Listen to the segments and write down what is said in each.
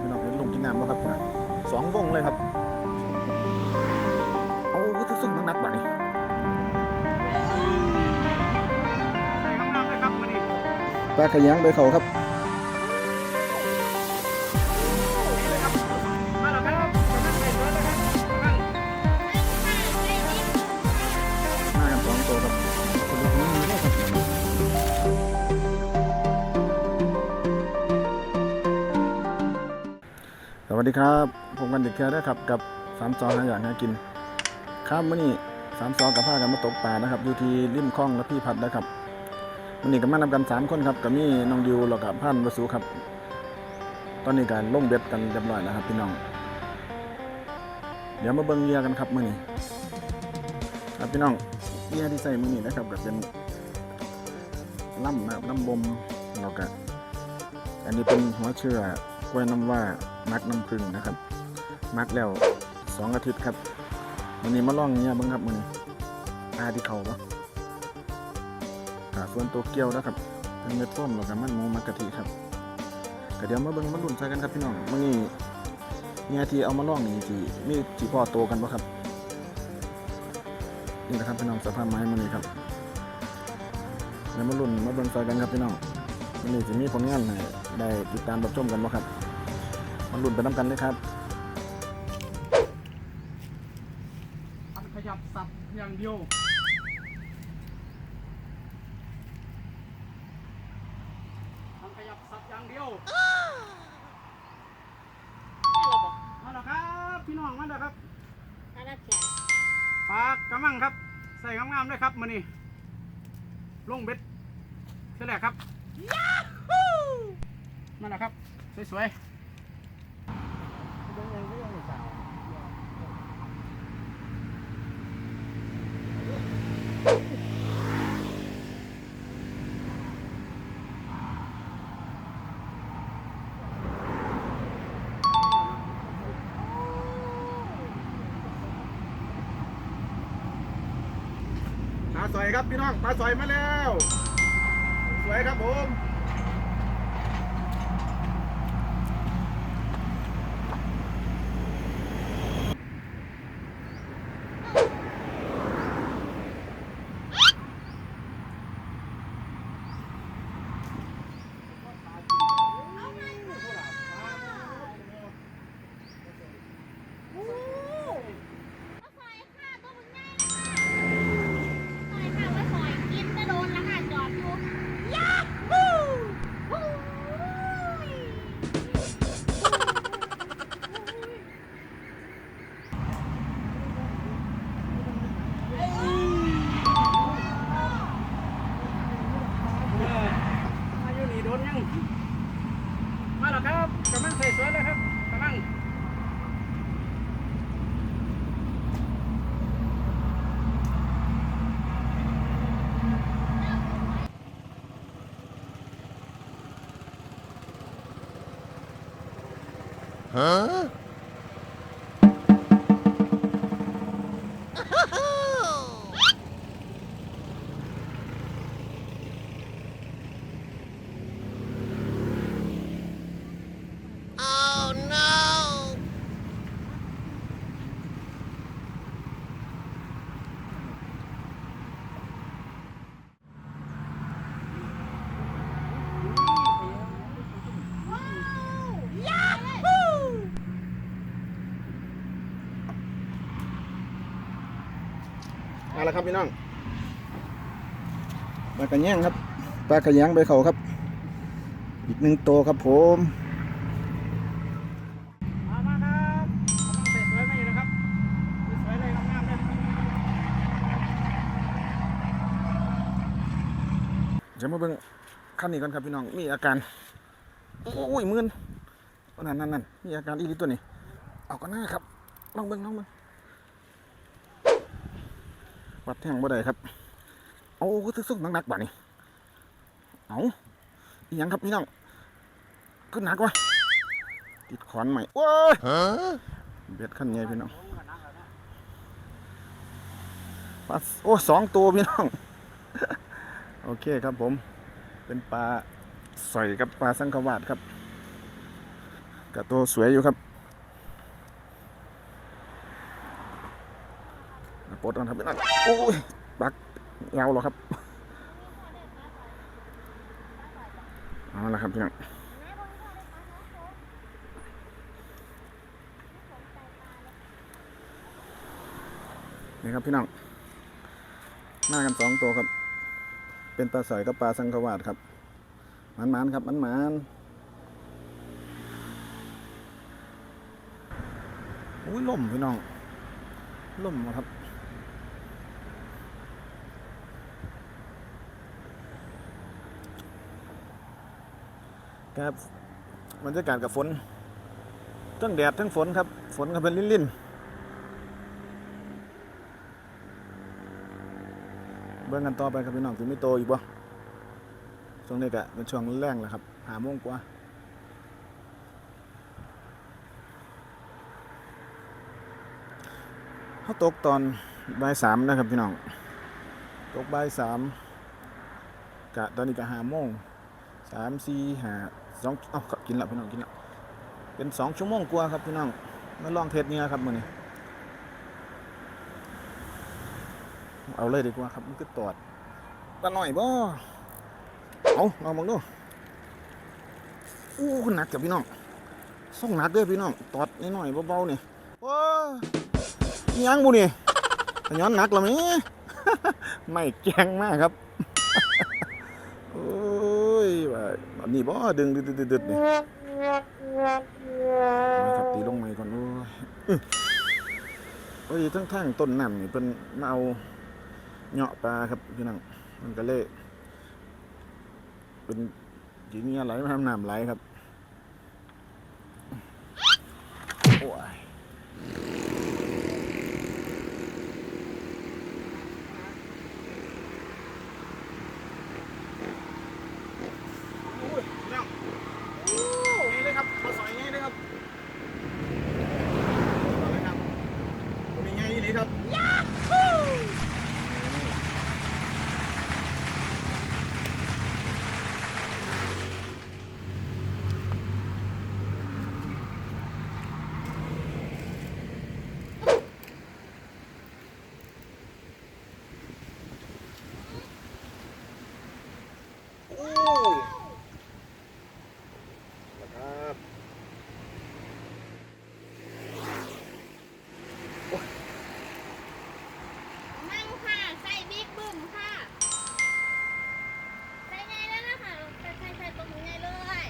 พี่น้องเห็นลงกินน้ำแล้วครับสองวงเลยครับเอาก็ทุกสิ่งนักๆบ่านี่ใส่กำลังเลยครับวันนี้ปลาขยังไปเขาครับ ดีครับผมกันเด็กแค่ได้ครับกับสามซอหาอย่างหากินครับมื่อนี้สามซอกับผ้ากันมาตกปลานะครับอยู่ที่ริมคลองและพี่พัดนะครับมื่อนี้ก็มานำกันสามคนครับกับมี่น้องดิวแล้วกับพันวสุครับ ตอนนี้การลงเบ็ดกันเรียบร้อยแล้วครับพี่น้อง เดี๋ยวมาเบิ่งเหยื่อกันครับมื่อนี้ครับพี่น้องเหยื่อที่ใส่มื่อนี้นะครับก็เป็นล่ำนะครับล่ำบมแล้วก็อันนี้เป็นหัวเชื่อกล้วยน้ำว่า มักน้ำผึ้งนะครับ มักแล้วสองอาทิตย์ครับวันนี้มาล่องเหยื่อเบิ่งครับมื่อนี้ปลาที่เขาปะกาส่วนตัวเกียวนะครับ เป็นเม็ดส้มแล้วก็มันหมูมักกะทิครับก็เดี๋ยวมาเบิ่งมาลุ้นใส่กันครับพี่น้องมื่อนี้เนี่ยที่เอามาล่องนี่ที่มีที่พ่อโตกันปะครับนี่นะครับพี่น้องสภาพไม้มันนี่ครับแล้วมาลุ่นมาเบิ่งซอยกันครับพี่น้องมันนี่จะมีผลงานให้ได้ติดตามรับชมกันปะครับ มาลุ่นไปน้ำกันเลยครับขยับสับอย่างเดียวทำขยับสับอย่างเดียวมาแล้วครับ พี่น้องมาแล้วครับปลากระมังครับ ใส่งามๆด้วยครับมานี่ลงเบ็ดเท่าไหร่ครับ มาแล้วครับ สวยๆ สวยครับพี่น้องปลาสวยมาแล้ว สวยครับผม ม แล้วครับพี่น้องปลากระแยงครับปลากระแยงไปเขาครับ อีกหนึ่งตัวครับผมมามาครับกำลังใส่สวยมาอยู่นะครับสวยๆเลยงามๆเลยเดี๋ยวมาเบิ่งขั้นนี้ก่อนครับพี่น้องมีอาการโอ้ยมืนนั่นนั่นนั่นมีอาการอีกตัวนี้เอาก็น่าครับลองเบิ่งลองเบิ่ง วัดแท่งบ่ได้ครับเอาก็ทุกสิ่งนักๆบ่านี่เอาอีหยังครับพี่น้องขึ้นหนักวะติดขอนใหม่โอ้ยเบ็ดขั้นใหญ่พี่น้องปลาโอ้สองตัวพี่น้อง โอเคครับผม เป็นปลาสอยกับปลาสังขวาดครับกับตัวสวยอยู่ครับ ปลดกันครับพี่น้องโอ้ยปักยาวหรอครับเอาละครับพี่น้องนี่ครับพี่น้องมากันสองตัวครับ เป็นปลาสอยกับปลาสังขวาดครับมันมันๆครับมันมันๆอุ้ยล่มพี่น้องล่มครับ ครับบรรยากาศกับฝนทั้งแดดทั้งฝนครับ ฝนก็เป็นลิ่นๆเบิ่งกันต่อไปครับพี่น้องถึงไม่โตอีกบ่ช่วงนี้ก็เป็นช่วงแรงแหละครับหาโมงกว่าเขาตกตอนบ่ายสามนะครับพี่น้อง ตกบ่ายสามกะตอนนี้ก็หาโมงสามสี่ห้า สองเอ้ากินแล้วพี่น้องกินแล้วเป็นสองชั่วโมงกว่าครับพี่น้องมาลองเทสเนี่ยครับมือนี้เอาเลยดีกว่าครับมันก็ตอดปลาหน่อยบ่เอาลองมองดูอู้หนักกับพี่น้องส่งหนักด้วยพี่น้องตอดนิดหน่อยเบาๆนี่ว้าอิหยังบุนี่ย้อนหนักแล้วมั้ยไม่แกงมากครับ อันนี้บ่ดึงดึดๆๆๆนี่ครับตีลงใหม่ก่อนโอ้ยอื้อโอ้ทั้งทางต้นน้ำนี่เพิ่นมาเอาเหาะปลาครับพี่น้องมันก็เลยเป็นจีเงี้ยไหลมาทำน้ำไหลครับโอ้ยโอ้ยพี่น้องโอ้นี่เลยครับมาสอยง่ายเลยครับเอาเลยครับตัวนี้ง่ายอีหลีครับ โอ้นะครับ มั่งค่ะ ใส่บิ๊กบึ้มค่ะ ใส่ไงแล้วนะคะใส่ใส่ใส่ตรงนี้ไงเลย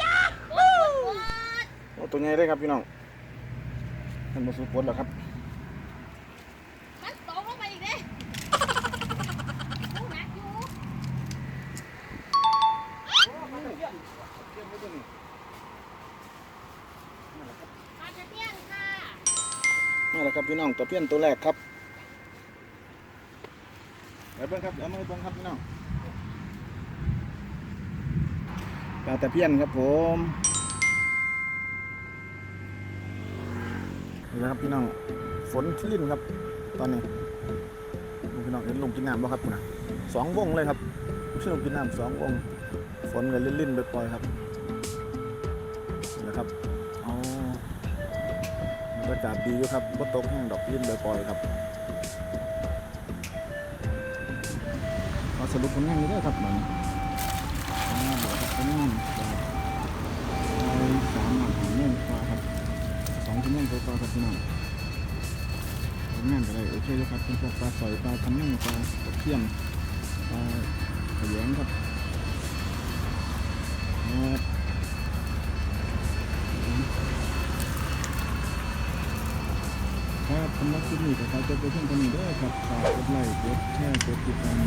ยาฮูกด โอ้ตัว ใหญ่เลยครับพี่น้องมันมาสุดปลดแล้วครับมันตกลงไปอีกเด้ลูกหนักอยู่ปลาตะเพียนค่ะมาแล้วครับพี่น้องตัวเพี้ยนตัวแรกครับไปเบิ้งครับเอามาให้เบิ้งครับพี่น้องปลาตะเพียนครับผม นะครับพี่น้องฝนลิ้นครับ ตอนนี้พี่น้องเห็นลงกินน้ำบ่ครับคุณนะสองวงเลยครับชื่อลงกินน้ำสองวง ฝนกันลิ้นๆไปปล่อยครับนะครับอ๋อบรรยากาศดีอยู่ครับบ่ตกแห้งดอกลิ้นปล่อยครับมาสรุปผลงานนี้ด้วยครับมันอ่าเดี๋ยวครับผลงาน สองชั่วโมงกว่าครับพี่น้องผลงานก็ได้โอเคแล้วครับเป็นพวกปลาสอยปลาคันนึ่งปลาตะเพียนปลาขยงครับครับสำหรับคลิปนี้ก็ขอจบไปเพียงเท่านี้ด้อครับฝากกดไลค์กดแชร์กดติดตาม